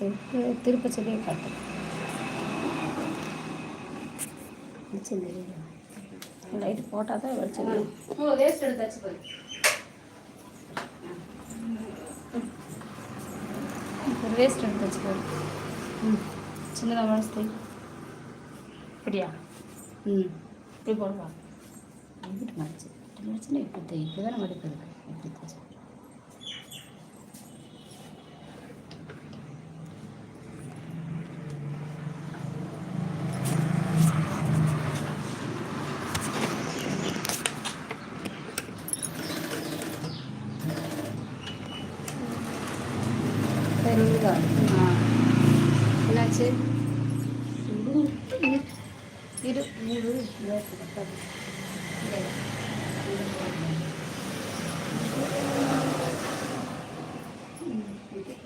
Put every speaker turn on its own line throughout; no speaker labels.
Shelf திருப்ப சொல்லியே காட்டு வெளிச்சம் தெரியல லைட் போட்டால் தான் வெளிச்சம்
வேஸ்ட் எடுத்தாச்சு போய்
வேஸ்ட் எடுத்து வச்சுக்கோ ம் சின்னதாக வளர்த்து இப்படியா? ம். இப்படி போடுவா. இப்படி மடிச்சு இப்படி மடிச்சுன்னா இப்படி இப்படி தானே மடிப்பு இருக்கு இப்படி தச்சு தெரியுதா ஆ என்னாச்சு இரு இரு. மூடு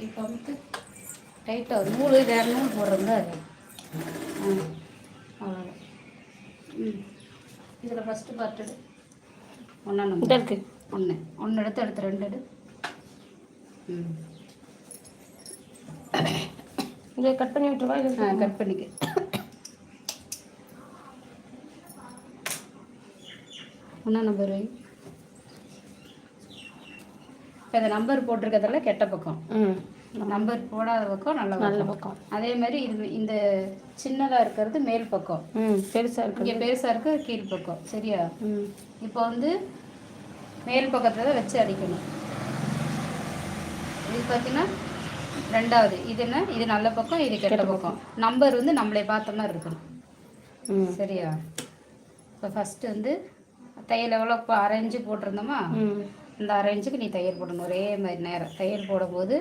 இப்போ வந்து டைட்டாக ஒரு நூறு வேறு நூல் போடுறோம்ல அது. ஆ அவ்வளோதான் ம். இதில் ஃபஸ்ட்டு பார்ட்டு ஒன்றா நம்ம இருக்கு. ஒன்று ஒன்று எடுத்து அடுத்து ரெண்டு எடு. ம்.
இதை கட் பண்ணி விட்டுருவா? இது
கட் பண்ணிக்க. ஒன்றா நம்பர் வை இப்போ இந்த நம்பர் போட்டிருக்கிறதுல கெட்ட பக்கம்.
ம்.
நம்பர் போடாத பக்கம் நல்ல
நல்ல
பக்கம். அதே மாதிரி இது இந்த சின்னதாக இருக்கிறது மேல் பக்கம்.
ம் பெருசாக இருக்கு
இங்கே பெருசாக இருக்கு கீழ் பக்கம். சரியா?
ம்.
இப்போ வந்து மேல் பக்கத்தில் தான் வச்சு அடிக்கணும். இது பார்த்தீங்கன்னா ரெண்டாவது. இது என்ன? இது நல்ல பக்கம் இது கெட்ட பக்கம். நம்பர் வந்து நம்மளே பார்த்த மாதிரி இருக்கணும்.
ம்.
சரியா? இப்போ ஃபஸ்ட்டு வந்து தையல் எவ்வளோ இப்போ அரைஞ்சு போட்டிருந்தோமா?
ம்.
இந்த அரைஞ்சுக்கு நீ தையல் போடணும். ஒரே மாதிரி நேரம். தையல் போடும்போது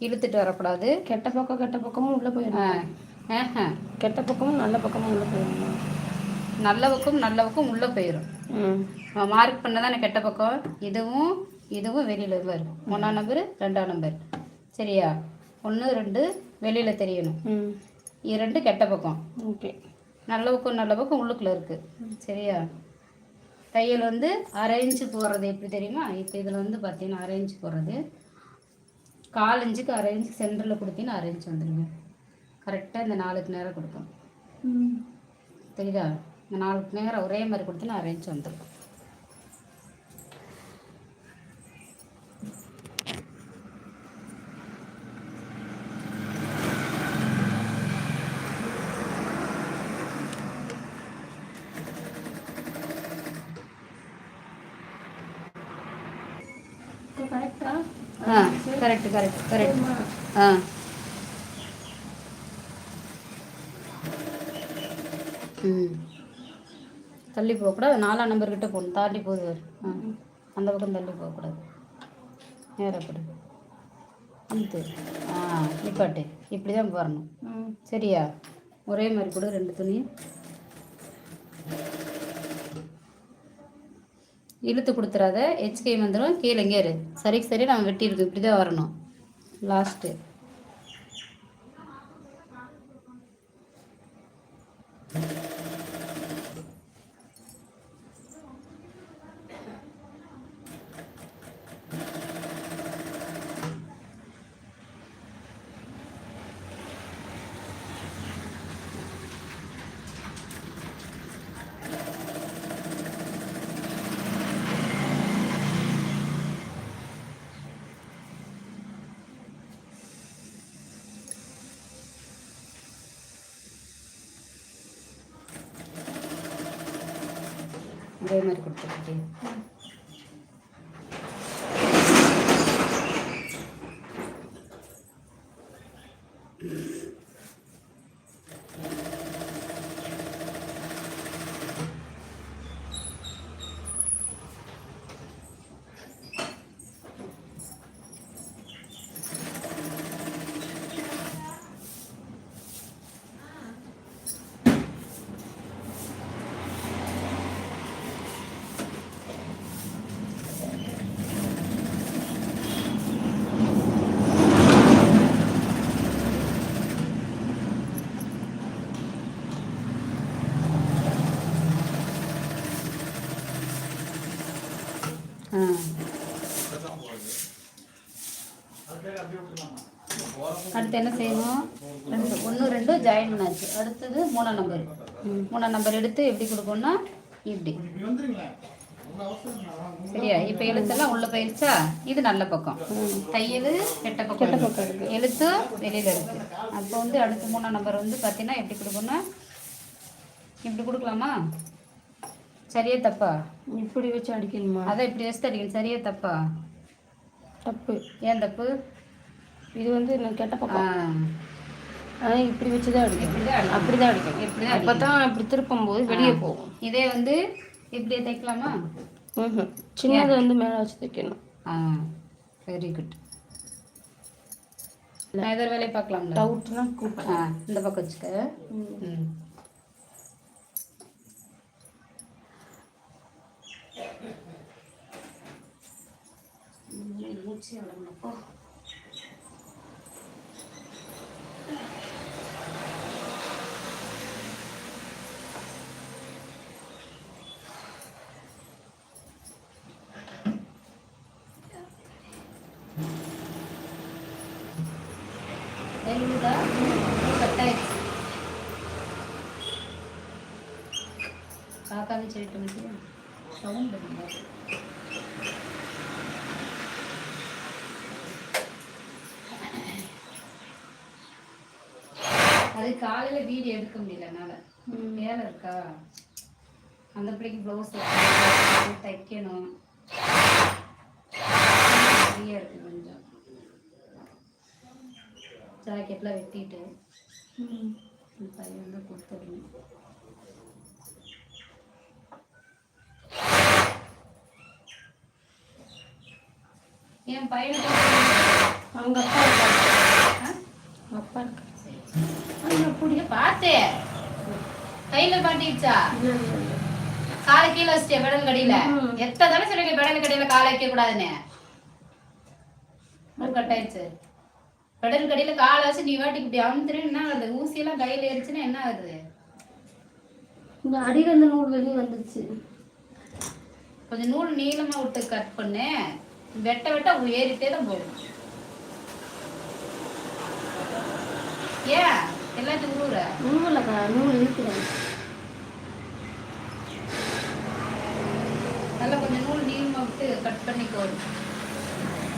இழுத்துட்டு வரக்கூடாது.
கெட்ட பக்கம் கெட்ட பக்கமும் உள்ளே போயிடும்
ஆஹா.
கெட்ட பக்கமும் நல்ல பக்கமும் உள்ளே போயிடும்
நல்ல பக்கம் நல்ல பக்கம் உள்ளே போயிடும் மார்க் பண்ண தானே கெட்ட பக்கம்? இதுவும் இதுவும் வெளியில் வரும் ஒன்றாம் நம்பர் ரெண்டாம் நம்பர் சரியா? ஒன்று ரெண்டு வெளியில் தெரியணும். இரண்டு கெட்ட பக்கம்.
ஓகே.
நல்ல பக்கம் நல்ல பக்கம் உள்ளுக்குள்ள இருக்குது சரியா? தையல் வந்து அரைஞ்சு போடுறது எப்படி தெரியுமா? இப்போ இதில் வந்து பார்த்தீங்கன்னா அரைஞ்சு போடுறது. கால் இன்ச்சுக்கு அரைஞ்சு சென்டரில் கொடுத்தீங்கன்னா அரைஞ்சு வந்துடுங்க கரெக்டாக இந்த நாலுக்கு நேரம் கொடுக்கணும்
ம்.
தெரியுதா? இந்த நாலுக்கு நேரம் ஒரே மாதிரி கொடுத்தீங்கன்னா அரைஞ்சு வந்துடும் ஆ? கரெக்ட் கரெக்ட் கரெக்ட் ஆ. ம். தள்ளி போகக்கூடாது. நாலாம் நம்பர் கிட்ட போகணும் தாண்டி போகுது. ஆ. அந்த பக்கம் தள்ளி போகக்கூடாது. நேரப்படு இது ஆ நிப்பாட்டு இப்படி தான் வரணும்
ம்.
சரியா? ஒரே மாதிரி கூட ரெண்டு துணி இழுத்து கொடுத்துறாத ஹெச்கே வந்துடும் கீழே இங்கே இரு. சரிக்கு சரி நம்ம வெட்டியிருக்கு இப்படி தான் வரணும். லாஸ்ட்டு இதே மாதிரி கொடுத்துருக்கு அடுத்து என்ன செய்யணும்? ரெண்டு ஒன்று ரெண்டு ஜாயின் பண்ணாச்சு அடுத்தது மூணாம் நம்பர் மூணாம் நம்பர் எடுத்து எப்படி கொடுக்கணும்னா இப்படி. சரியா? இப்போ எழுத்தெல்லாம் உள்ள போயிடுச்சா இது நல்ல பக்கம். தையல் கெட்ட பக்கம்
பக்கம் இருக்கு.
எழுத்து வெளியில இருக்கு. அப்போ வந்து அடுத்து மூணாம் நம்பர் வந்து பார்த்தீங்கன்னா எப்படி கொடுக்கணும் இப்படி கொடுக்கலாமா? சரியா தப்பா?
இப்படி வச்சு அடிக்கணுமா?
அதான் இப்படி வச்சு அடிக்கணும். சரியா தப்பா?
தப்பு.
ஏன் தப்பு?
இது வந்து நான் கெட்ட
ஆ.
பக்கம் ஆனால் இப்படி வச்சு தான் அடிக்கணும். அப்படி தான் அடிக்கணும்.
இப்படி தான்
அப்போ தான் இப்படி திருப்பும் போது வெளியே போகும்.
இதே வந்து இப்படியே தைக்கலாமா?
ம்ஹும். சின்னதை வந்து மேலே வச்சு தைக்கணும்.
ஆ. வெரி குட் நான் ஒரு வேலையை பார்க்கலாம்ல?
டவுட்னா கூப்பிட்டு
ஆ. இந்த பக்கம் வச்சுக்க. ம். மூச்சு அடங்கப்போ எழுதா கட்டாயிடுச்சு காக்கான்னு சொல்லிட்டு முடியும் சவுண்ட் அது காலையில வீடியோ எடுக்க முடியல என்னால. வேலை இருக்கா? அந்த பிள்ளைக்கு ப்ளவுஸ் தைக்கணும் இருக்கு கொஞ்சம். ஜாக்கெட்லாம் வெட்டிட்டு பையன் வந்து கொடுத்துடணும். என் பையனுக்கு
அவங்க அப்பா இருக்காரு
ஆ?
அப்பா இருக்காரு
பார்த்தேன் கையில மாட்டிடுச்சா காலை கீழே வச்சிட்டே விடல் கடியில. எத்தனை தடவை சொல்லுங்க விடல் கடியில காலை வைக்க கூடாதுன்னு கட்டாயிடுச்சு விடல் கடியில காலை வச்சு நீ வாட்டிக்கு இப்படி அமுத்துரு என்ன ஆகுது? ஊசியெல்லாம் கையில ஏறிச்சுன்னா என்ன ஆகுது?
இந்த அடியில் இந்த நூல் வெளியே வந்துருச்சு.
கொஞ்சம் நூல் நீளமா விட்டு கட் பண்ணு. வெட்ட வெட்ட ஏறிட்டே தான் போகும். ஏன் எல்லாத்தையும் உருவுற
நூலக்கா நூல் இருக்கிறேன்
நல்லா கொஞ்சம் நூல் நீளமா விட்டு கட் பண்ணிக்கோ.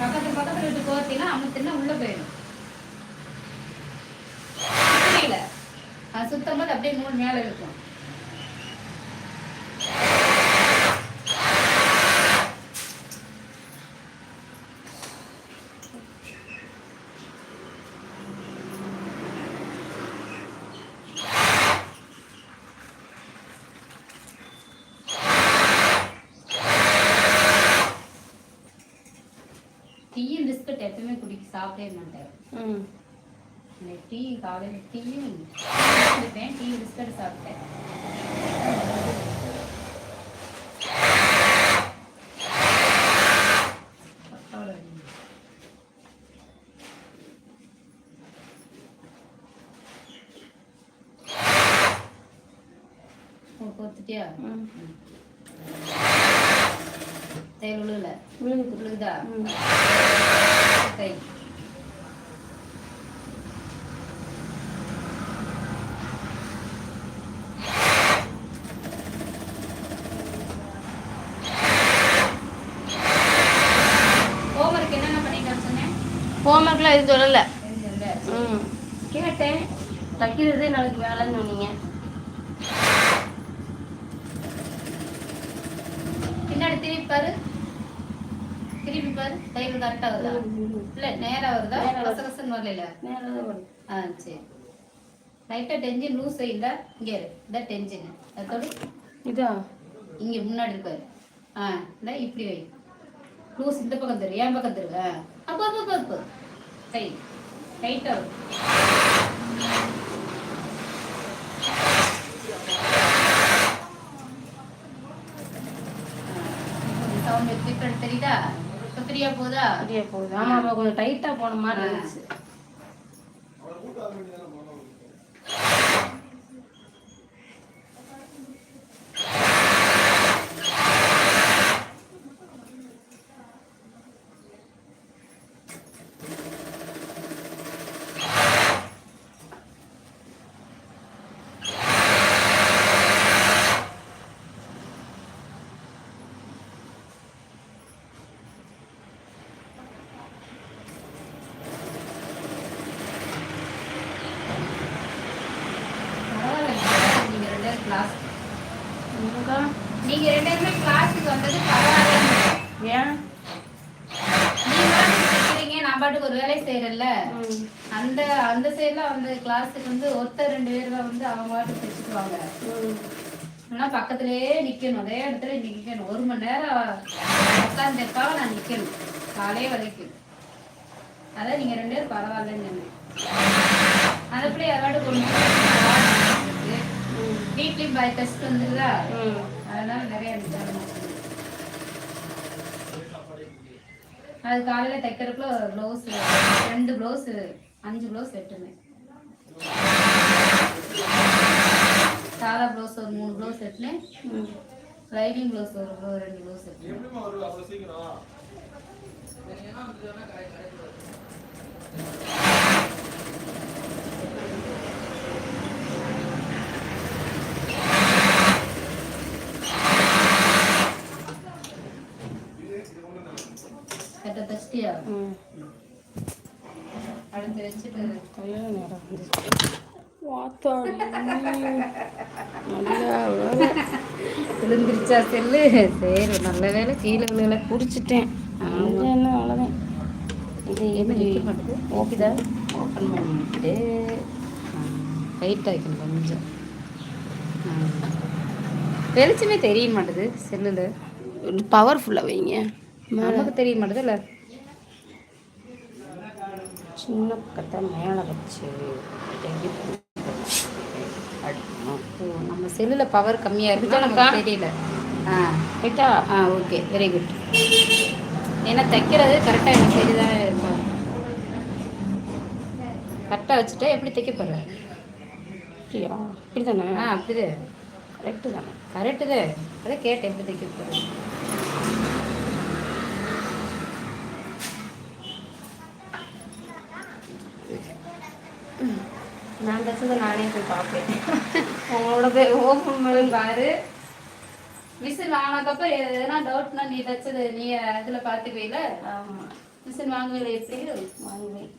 பக்கத்து பக்கத்துல விட்டு கோர்த்தீங்கன்னா அமுத்துனா உள்ள போயிடும். சுத்தம் போது அப்படியே நூல் மேல இருக்கும் டீயும் பிஸ்கட்
ம்.
எனக்கு டீ காலையில் டீயும் குடிப்பேன் டீ பிஸ்கட் சாப்பிட்டேன். கொடுத்துட்டியா தையல் உழுல
விழுகுது
உழுகுதா
ம்
கை ஹோம்ஒர்க் என்னென்ன பண்ணிட்டு சொன்னேன்
ஹோம்ஒர்க்லாம் எதுவும் சொல்லலை. ம். கேட்டேன். தைக்கிறதே நாளைக்கு வேலைன்னு சொன்னீங்க.
பின்னாடி திருப்பி பாரு. திருப்பி பாரு. தையல் கரெக்டா வருதா இல்ல நேரா வருதா? கசகசன்னு வரல
வரும்
ஆ சரி. லைட்டா டென்ஷன் லூஸ் இல்ல இங்க இரு. இதான் டென்ஷன் அதோட
இதா?
இங்க முன்னாடி இருப்பாரு ஆ இந்த இப்படி வை. லூஸ் இந்த பக்கம் தரு என் பக்கம் தரு ஆ அப்போ அப்போ அப்போ அப்போ. கை டைட்டா வரும் சவுண்ட் தெரியுதா? இப்போ ஃப்ரீயா போதா
சரியா போகுது. ஆமா ஆமா கொஞ்சம் டைட்டா போன மாதிரி இருந்துச்சு
கிளாஸ்
என்னக்கா
நீங்க ரெண்டு பேருமே கிளாஸுக்கு வந்தது பரவாயில்ல
ஏன்
நீங்க பாட்டுக்கு தைக்கிறீங்க நான் பாட்டுக்கு ஒரு வேலையை செய்யறேன்ல.
ம்.
அந்த அந்த சைடுல வந்து கிளாஸுக்கு வந்து ஒருத்தர் ரெண்டு பேர் தான் வந்து அவங்க பாட்டுக்கு தைச்சுக்குவாங்க. ஆனா பக்கத்துலயே நிக்கணும். அதே இடத்துல நிக்கணும். ஒரு மணி நேரம் உட்காந்து தைப்பாக நான் நிக்கணும். காலையே வரைக்கும். அதான் நீங்க ரெண்டு பேரும் பரவாயில்லன்னு சொன்னேன். அதை அப்படியே அவார்டு கொண்டு வீட்லயும் பை டெஸ்ட் வந்துருதா. அதனால நிறைய இருந்துச்சு அது காலையில தைக்கிறதுக்குள்ள ப்ளவுஸ் ரெண்டு ப்ளவுஸ் அஞ்சு ப்ளவுஸ் வெட்டுனேன் சாதா ப்ளவுஸ் ஒரு மூணு ப்ளவுஸ் வெட்டினேன்
ம்.
லைனிங் ப்ளவுஸ் ஒரு ரெண்டு ப்ளவுஸ் வெட்டினேன் கரெக்டாக தச்சிட்டியா. அடுத்து வச்சுட்டு
கல்யாண நேரம்.
விழுந்துருச்சா செல்லு? சரி நல்ல வேலை கீழே விழுகல.
குடிச்சிட்டேன். அது என்ன அவ்வளோதான் இது எப்படி
ஓகேதா ஓப்பன் பண்ணிட்டு டைட் ஆகிக்கணும் கொஞ்சம். வெளிச்சமே தெரிய மாட்டேது செல்லில்.
பவர்ஃபுல்லாக வைங்க.
நமக்கு தெரிய மாட்டேதுல்ல
சின்ன பக்கத்தை மேலே வச்சு
நம்ம செல்லில் பவர் கம்மியாக இருக்குதா நமக்கு தெரியல. ஆ
ரைட்டா
ஆ ஓகே. வெரி குட் ஏன்னா தைக்கிறது கரெக்டாக எனக்கு சரிதான் இருக்கும் கரெக்டாக வச்சுட்டா எப்படி தைக்க போகிற
அப்படியா? இப்படி தானே
ஆ அப்படிதே
கரெக்டு தானே.
கரெக்டு தான். அதான் கேட்டேன் எப்படி தைக்க போகிறேன்
நான் தைச்சதை நானே போய் பார்ப்பேன்.
உங்களோட ஓப்பன் பண்ணி பாரு. மிஷின் வாங்கினதுக்கப்புறம் எதனா டவுட்னா நீ தைச்சது நீ அதில் பார்த்துக்குவீல
ஆமாம்
மிஷின் வாங்குவீல எப்படி
வாங்குவேன்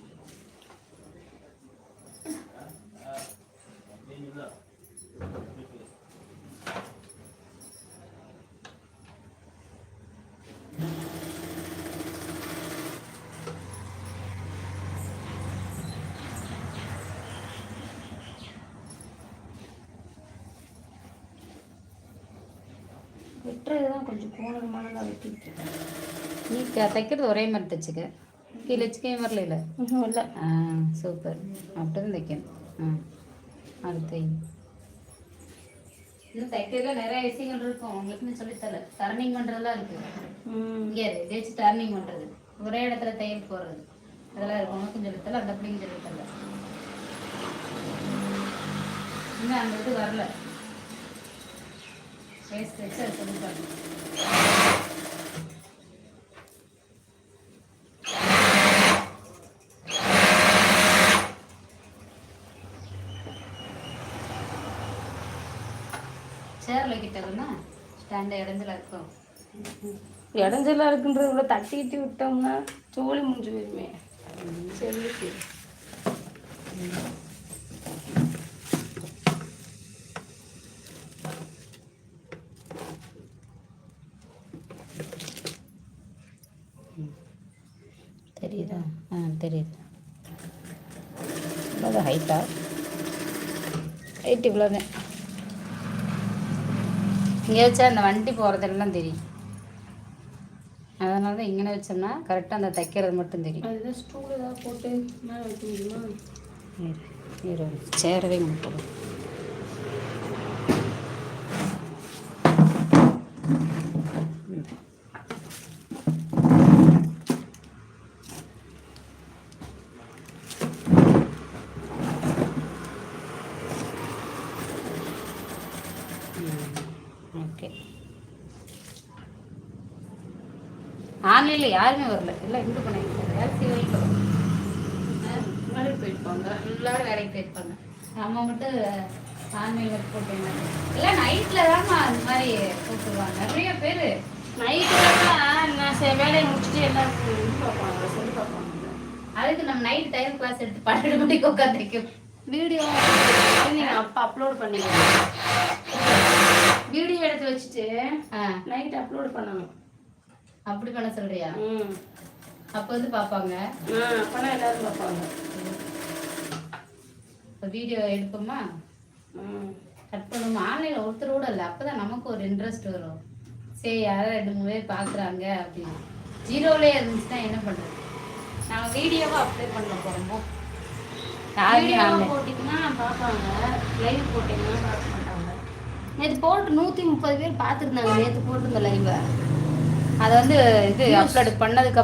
வெட்டுறது தான் கொஞ்சம் கோணமானதாக வெட்டிட்டு
நீ க- தைக்கிறது ஒரே மாதிரி தைச்சுக்க. கீழே வச்சுக்கவே வரல இல்லை. ஆ சூப்பர். அப்படிதான் தைக்கணும். ஆ அடுத்து. இன்னும் தைக்கிறதுல நிறைய விஷயங்கள் இருக்கும். உங்களுக்கு சொல்லித்தரல டர்னிங் பண்ணுறதுலாம் இருக்கு.
ம்.
இங்கே இதை வச்சு டர்னிங் பண்ணுறது ஒரே இடத்துல தையல் போடுறது. அதெல்லாம் இருக்கும். உனக்கும் சொல்லித்தரல அந்த பிள்ளைங்க சொல்லித்தரல இன்னும் அந்த இது வரல. பேஸ்ட் வச்சு அதை சொல்லித்தரணும் சேர்ல கிட்டதுன்னா ஸ்டாண்ட் இடத்துல இருக்கும்
இடைஞ்சலா இருக்குன்றது இவ்வளோ தட்டிக்கிட்டு விட்டோம்னா சோழி முடிஞ்சு போயிருமே. சரி
தெரியுதா ஆ தெரியுது இவ்வளோ ஹைட்டா ஹைட் இவ்வளோதான் இங்கே வச்சா அந்த வண்டி போகிறதெல்லாம் தெரியும். அதனால தான் இங்கே வச்சோம்னா கரெக்டாக அந்த தைக்கிறது மட்டும் தெரியும்.
அதுதான் ஸ்டூல் ஏதாவது போட்டு மேலே வைக்க முடியுமா?
சேரவே முடியும் ஓகே ஆன்லைனில் யாருமே வரல. எல்லாம் இங்கே பண்ணிருக்காங்க வேலை செய்ய வைக்கிறோம்
வேலைக்கு போயிருப்பாங்க.
எல்லாரும் வேலைக்கு போயிருப்பாங்க. நம்ம மட்டும் ஆன்லைன் ஒர்க் போட்டுருங்க எல்லாம் நைட்டில் தான்மா அந்த மாதிரி கூப்பிடுவாங்க நிறைய பேர்
நைட்டு நான் சே வேலையை முடிச்சுட்டு எல்லாம் பார்ப்பாங்க சொல்லி பார்ப்பாங்க.
அதுக்கு நம்ம நைட் டைம் கிளாஸ் எடுத்து பன்னெண்டு மணிக்கு உட்காந்துருக்கோம்
வீடியோ நீங்கள் அப்போ அப்லோட் பண்ணிடுங்க வச்சுட்டு
ஆ.
நைட் அப்லோட் பண்ணணும்.
அப்படி பண்ண சொல்றியா? அப்போ வந்து பார்ப்பாங்க.
ஆ அப்போனா எல்லாரும் பார்ப்பாங்க.
இப்போ வீடியோ எடுப்போமா? கட் பண்ணுவோம் ஆன்லைனில் ஒருத்தரோட இல்லை. அப்போ தான் நமக்கு ஒரு இன்ட்ரெஸ்ட் வரும். சரி யாரோ ரெண்டு மூணு பேர் பார்க்குறாங்க அப்படின்னு. ஜீரோவிலே இருந்துச்சுன்னா என்ன பண்ணுறது நாங்கள் வீடியோவை அப்ளை பண்ண ஆன்லைன்.
போட்டிங்கன்னா பார்ப்பாங்க. லைவ் போட்டிங்கன்னா பார்க்க மாட்டாங்க.
நேற்று போட்டு நூற்றி முப்பது பேர் பார்த்துருந்தாங்க. நேற்று போட்டிருந்த லைவை அதை வந்து இது அப்லோட் பண்ணதுக்கு